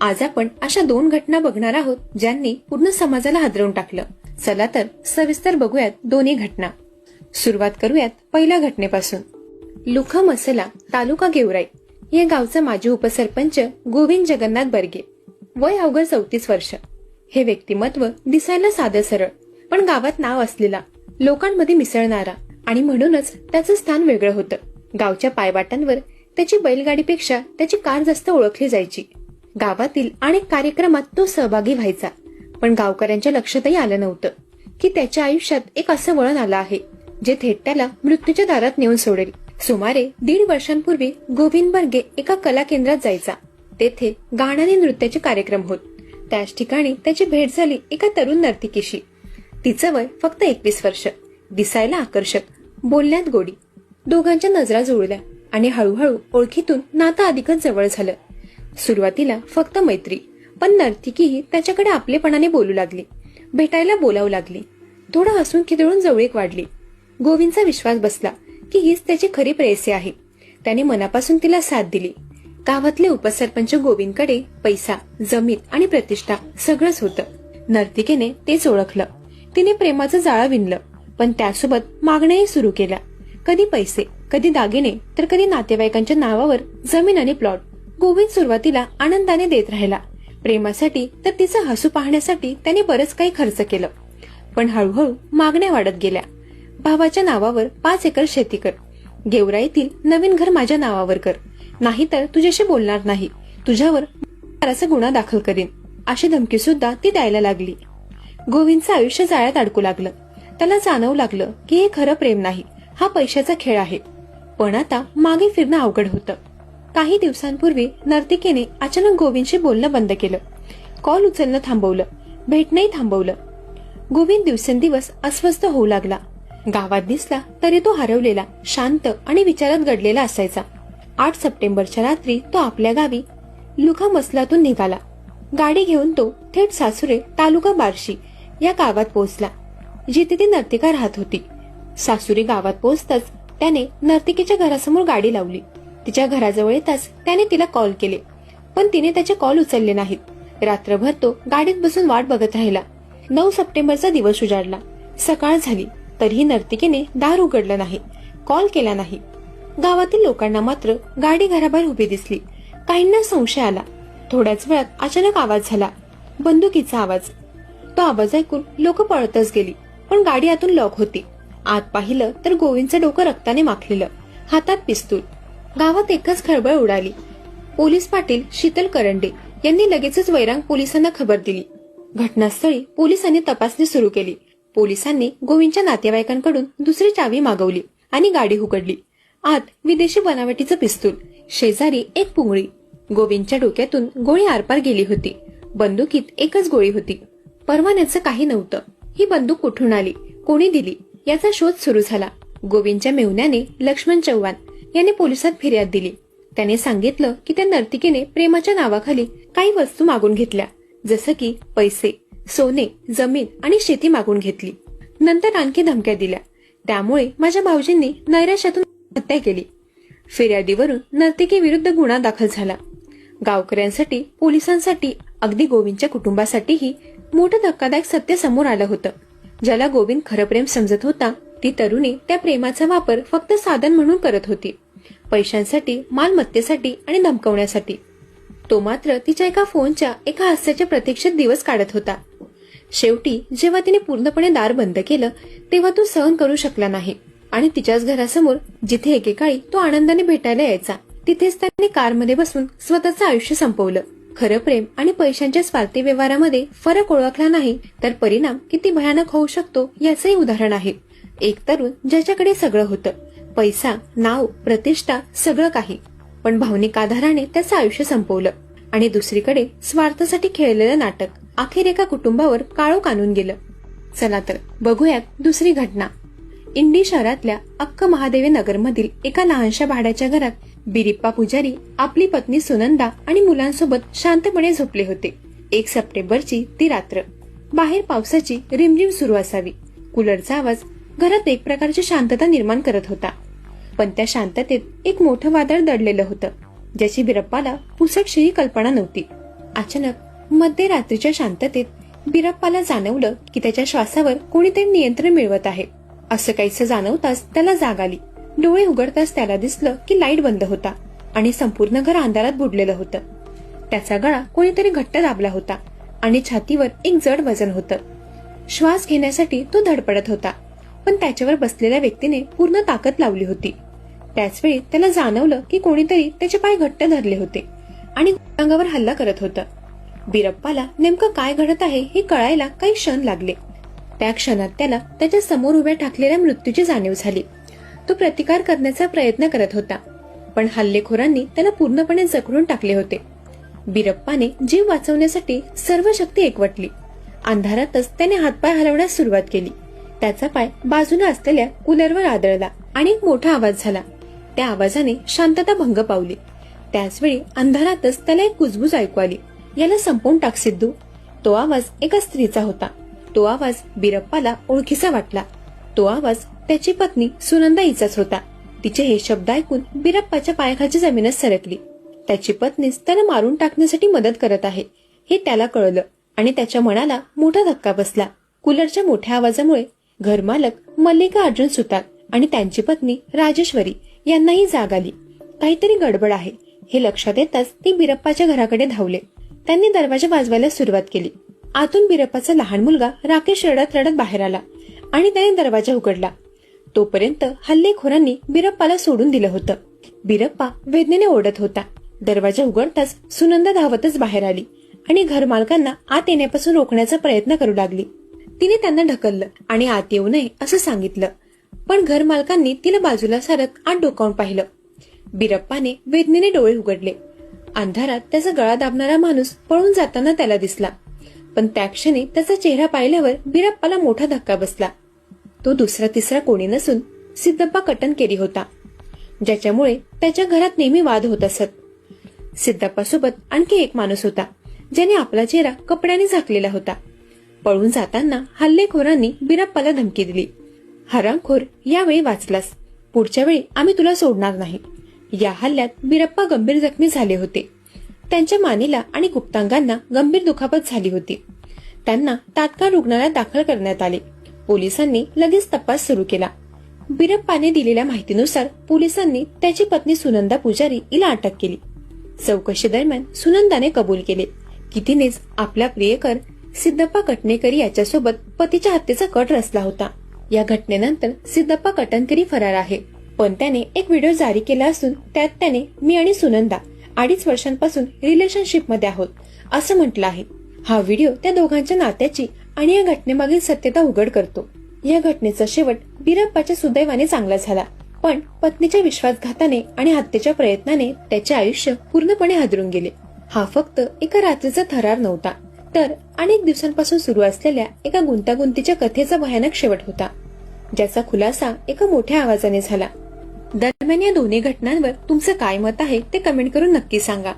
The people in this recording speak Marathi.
आज आपण अशा दोन घटना बघणार आहोत ज्यांनी पूर्ण समाजाला हादरवून टाकलं. चला तर सविस्तर बघूयात दोन्ही घटना. सुरुवात करूयात पहिल्या घटनेपासून. लुखा मसला तालुका गेवराई. या गावचा माजी उपसरपंच गोविंद जगन्नाथ बर्गे. वय अवघड चौतीस वर्ष. हे व्यक्तिमत्व दिसायला साधं सरळ पण गावात नाव असलेला लोकांमध्ये मिसळणारा आणि म्हणूनच त्याचं स्थान वेगळं होतं. गावच्या पायवाटांवर त्याची बैलगाडीपेक्षा त्याची कार जास्त ओळखली जायची. गावातील अनेक कार्यक्रमात तो सहभागी व्हायचा. पण गावकऱ्यांच्या लक्षातही आलं नव्हतं की त्याच्या आयुष्यात एक असं वळण आलं आहे जे थेट त्याला मृत्यूच्या दारात नेऊन सोडेल. सुमारे दीड वर्षांपूर्वी गोविंद बर्गे एका कला केंद्रात जायचा. तेथे गाण्याने नृत्याचे कार्यक्रम होत. त्याच ठिकाणी त्याची भेट झाली एका तरुण नर्तिकेशी. तिचं वय फक्त एकवीस वर्ष. दिसायला आकर्षक बोलण्यात गोडी. दोघांच्या नजरा जुळल्या आणि हळूहळू ओळखीतून नातं अधिकच जवळ झालं. सुरुवातीला फक्त मैत्री पण नर्तिकीही त्याच्याकडे आपलेपणाने बोलू लागली. भेटायला बोलावू लागली. थोडं हसून खिदळून जवळीक वाढली. गोविंदचा विश्वास बसला की हीच त्याची खरी प्रेयसी आहे. त्याने मनापासून तिला साथ दिली. गावातले उपसरपंच गोविंदकडे पैसा जमीन आणि प्रतिष्ठा सगळंच होतं. नर्तिकेने तेच ओळखलं. तिने प्रेमाचं जाळं विणलं पण त्यासोबत मागण्याही सुरू केल्या. कधी पैसे कधी दागिने तर कधी नातेवाईकांच्या नावावर जमीन आणि प्लॉट. गोविंद सुरुवातीला आनंदाने देत राहिला. प्रेमासाठी तर तिचं हसू पाहण्यासाठी त्याने बरंच काही खर्च केलं. पण हळूहळू मागण्या वाढत गेल्या. भावाच्या नावावर पाच एकर शेती कर. गेवरा येथील नवीन घर माझ्या नावावर कर. नाहीतर तुझ्याशी बोलणार नाही. तुझ्यावर गुन्हा दाखल करीन. अशी धमकी सुद्धा ती द्यायला लागली. गोविंदचं आयुष्य जाळ्यात अडकू लागलं. त्याला जाणवू लागलं की हे खरं प्रेम नाही. हा पैशाचा खेळ आहे. पण आता मागे फिरणं अवघड होतं. काही दिवसांपूर्वी नर्तिकेने अचानक गोविंदशी बोलणं बंद केलं. कॉल उचलणं थांबवलं. भेटणंही थांबवलं. गोविंद दिवसेंदिवस अस्वस्थ होऊ लागला. गावात दिसला तरी तो हरवलेला शांत आणि विचारात गडलेला असायचा. आठ सप्टेंबरच्या रात्री तो आपल्या गावी लुखा मसलातून निघाला. गाडी घेऊन तो थेट सासुरे तालुका बार्शी या गावात पोहोचला जिथे ती नर्तिका राहत होती. सासुरी गावात पोहोचताच त्याने नर्तिकेच्या घरासमोर गाडी लावली. तिच्या घराजवळ येताच त्याने तिला कॉल केले. पण तिने त्याचे कॉल उचलले नाहीत. रात्रभर तो गाडीत बसून वाट बघत राहिला. नऊ सप्टेंबरचा दिवस उजाडला. सकाळ झाली. तरीही नर्तिकेने दार उघडलं नाही. कॉल केला नाही. गावातील लोकांना मात्र गाडी घराबाहेर उभी दिसली. काहींना संशय आला. थोड्याच वेळात अचानक आवाज झाला. बंदुकीचा आवाज. तो आवाज ऐकून लोक पळतच गेली. पण गाडी आतून लॉक होती. आत पाहिलं तर गोविंदचं डोकं रक्ताने माखलेलं. हातात पिस्तूल. गावात एकच खळबळ उडाली. पोलीस पाटील शीतल करंडे यांनी लगेचच वैरांग पोलिसांना खबर दिली. घटनास्थळी पोलिसांनी तपासणी सुरू केली. पोलिसांनी गोविंदच्या नातेवाईकांकडून दुसरी चावी मागवली आणि गाडी उघडली. आत विदेशी बनावटीचं पिस्तूल शेजारी एक पुंगळी. गोविंदच्या डोक्यातून गोळी आरपार गेली होती. बंदुकीत एकच गोळी होती. परवान्याचं काही नव्हतं. ही बंदूक कुठून आली? कोणी दिली? याचा शोध सुरू झाला. गोविंदच्या मेहुण्याने लक्ष्मण चव्हाण याने पोलिसात फिर्याद दिली. त्याने सांगितलं की त्या नर्तिकेने प्रेमाच्या नावाखाली काही वस्तू मागून घेतल्या जसं की पैसे सोने जमीन आणि शेती मागून घेतली. नंतर आणखी धमक्या दिल्या. त्यामुळे माझ्या भाऊजींनी नैराश्यातून हत्या केली. फिर्यादीवरून नर्तिकेविरुद्ध गुन्हा दाखल झाला. गावकऱ्यांसाठी पोलिसांसाठी अगदी गोविंदच्या कुटुंबासाठीही मोठं धक्कादायक सत्य समोर आलं होतं ज्याला गोविंद खरं प्रेम समजत होता ती तरुणी त्या प्रेमाचा वापर फक्त साधन म्हणून करत होती. पैशांसाठी मालमत्तेसाठी आणि धमकवण्यासाठी. तो मात्र तिच्या एका फोनच्या एका हास्याच्या प्रतीक्षेत दिवस काढत होता. शेवटी जेव्हा तिने पूर्णपणे दार बंद केलं तेव्हा तो सहन करू शकला नाही. आणि तिच्याच घरासमोर जिथे एकेकाळी तो आनंदाने भेटायला यायचा तिथेच त्याने कारमध्ये बसून स्वतःचं आयुष्य संपवलं. खरं प्रेम आणि पैशांच्या स्वार्थी व्यवहारामध्ये फरक ओळखला नाही तर परिणाम किती भयानक होऊ शकतो याचंही उदाहरण आहे. एक तरुण ज्याच्याकडे सगळं होतं. पैसा नाव प्रतिष्ठा सगळं काही. पण भावनिक आधाराने त्याचं आयुष्य संपवलं. आणि दुसरीकडे स्वार्थासाठी खेळलेलं नाटक अखेर एका कुटुंबावर काळोख आणून गेलं. चला तर बघूयात दुसरी घटना. इंडी शहरातल्या अक्क महादेवी नगरमधील एका लहानशा भाड्याच्या घरात बिरिप्पा पुजारी आपली पत्नी सुनंदा आणि मुलांसोबत शांतपणे झोपले होते. एक सप्टेंबरची ती रात्र. बाहेर पावसाची रिमझिम सुरू असावी. कूलरचा आवाज घरात एक प्रकारची शांतता निर्माण करत होता. पण त्या शांततेत एक मोठं वादळ दडलेलं होतं ज्याची बिरप्पाला पुसटशीही कल्पना नव्हती. अचानक मध्यरात्रीच्या शांततेत बिरप्पाला जाणवलं की त्याच्या श्वासावर कोणीतरी नियंत्रण मिळवत आहे. असं काहीसं जाणवताच त्याला जाग आली. डोळे उघडताच त्याला दिसलं की लाइट बंद होता आणि संपूर्ण घर अंधारात बुडलेलं होतं. त्याचा गळा कोणीतरी घट्ट दाबला होता आणि छातीवर एक जड वजन होतं. श्वास घेण्यासाठी तो धडपडत होता. पण त्याच्यावर बसलेल्या व्यक्तीने पूर्ण ताकद लावली होती. त्याचवेळी त्याला जाणवलं की कोणीतरी त्याचे पाय घट्ट धरले होते आणि अंगावर हल्ला करत होतं. बिरप्पाला नेमकं काय घडत आहे हे कळायला काही क्षण लागले. त्या क्षणात त्याला त्याच्यासमोर उभ्या ठाकलेल्या मृत्यूची जाणीव झाली. तो प्रतिकार करण्याचा प्रयत्न करत होता पण हल्लेखोरांनी त्याला पूर्णपणे जखडून टाकले होते. बिरप्पाने जीव वाचवण्यासाठी सर्व शक्ती एकवटली. अंधारातच त्याने हातपाय हलवण्यास सुरुवात केली. त्याचा पाय बाजूला असलेल्या कूलरवर आदळला आणि एक मोठा आवाज झाला. त्या आवाजाने शांतता भंग पावली. त्याचवेळी अंधारातच त्याला एक कुजबूज ऐकू आली. याला संपवून टाक सिद्धू. तो आवाज एका स्त्रीचा होता. तो आवाज बिरप्पाला ओळखीचा वाटला. तो आवाज त्याची पत्नी सुनंदा हिचाच होता. तिचे हे शब्द ऐकून बिरप्पाच्या पायाखाची जमीनच सरकली. त्याची पत्नीच त्याला मारून टाकण्यासाठी मदत करत आहे. हे त्याला कळलं आणि त्याच्या मनाला मोठा धक्का बसला. कूलरच्या मोठ्या आवाजामुळे घरमालक मल्लिका अर्जुन सुतार आणि त्यांची पत्नी राजेश्वरी यांनाही जाग आली. काहीतरी गडबड आहे. हे लक्षात येताच ती बिरप्पाच्या घराकडे धावले. त्यांनी दरवाजा वाजवायला सुरुवात केली. आतून बिरप्पाचा लहान मुलगा राकेश रडत रडत बाहेर आला आणि त्याने दरवाजा उघडला. तोपर्यंत हल्लेखोरांनी बिरप्पाला सोडून दिलं होतं. बिरप्पा वेदनेने ओढत होता. दरवाजा उघडताच सुनंदा धावतच बाहेर आली आणि घरमालकांना आत येण्यापासून रोखण्याचा प्रयत्न करू लागली. तिने त्यांना ढकललं आणि आत येऊ नये असं सांगितलं. पण घरमालकांनी तिला बाजूला सारत आत डोकावून पाहिलं. बिरप्पाने वेदनेने डोळे उघडले. अंधारात त्याचा गळा दाबणारा माणूस पळून जाताना त्याला दिसला. पण त्या क्षणी त्याचा चेहरा पाहिल्यावर बिरप्पाला मोठा धक्का बसला. तो दुसरा तिसरा कोणी नसून सिद्धप्पा कटन केली होता ज्याच्यामुळे त्याच्या घरात नेहमी वाद होत असत. सिद्धप्पासोबत आणखी एक माणूस होता ज्याने आपला चेहरा कपड्याने झाकलेला होता. पळून जाताना हल्लेखोरांनी बिरप्पाला धमकी दिली. हरामखोर यावेळी वाचलास. पुढच्या वेळी आम्ही तुला सोडणार नाही. या हल्ल्यात बिरप्पा गंभीर जखमी झाले होते. त्यांच्या मानेला आणि गुप्तांगांना गंभीर दुखापत झाली होती. त्यांना तात्काळ रुग्णालयात दाखल करण्यात आले. पोलिसांनी लगेच तपास सुरू केला. बिरप्पाने दिलेल्या माहितीनुसार पोलिसांनी त्याची पत्नी सुनंदा पुजारी हिला अटक केली. चौकशी दरम्यान सुनंदाने कबूल केले की तिनेच आपला प्रियकर सिद्धप्पा कटणेकरी याच्यासोबत पतीच्या हत्येचा कट रचला होता. या घटनेनंतर सिद्धप्पा कटणकरी फरार आहे. पण त्याने एक व्हिडिओ जारी केला असून त्यात त्याने मी आणि सुनंदा अडीच वर्षांपासून रिलेशनशिपमध्ये आहोत असं म्हटलं आहे. हा व्हिडिओ त्या दोघांच्या नात्याची आणि या घटनेमागील सत्यता उघड करतो. या घटनेचा शेवट बिरप्पाच्या सुदैवाने चांगला झाला. पण पत्नीच्या विश्वासघाताने आणि हत्येच्या प्रयत्नाने त्याचे आयुष्य पूर्णपणे हादरून गेले. हा फक्त एका रात्रीचा थरार नव्हता. तर अनेक दिवसांपासून सुरू असलेल्या एका गुंतागुंतीच्या कथेचा भयानक शेवट होता ज्याचा खुलासा एका मोठ्या आवाजाने झाला. दरम्यान या दोन्ही घटनांवर तुमचं काय मत आहे ते कमेंट करून नक्की सांगा.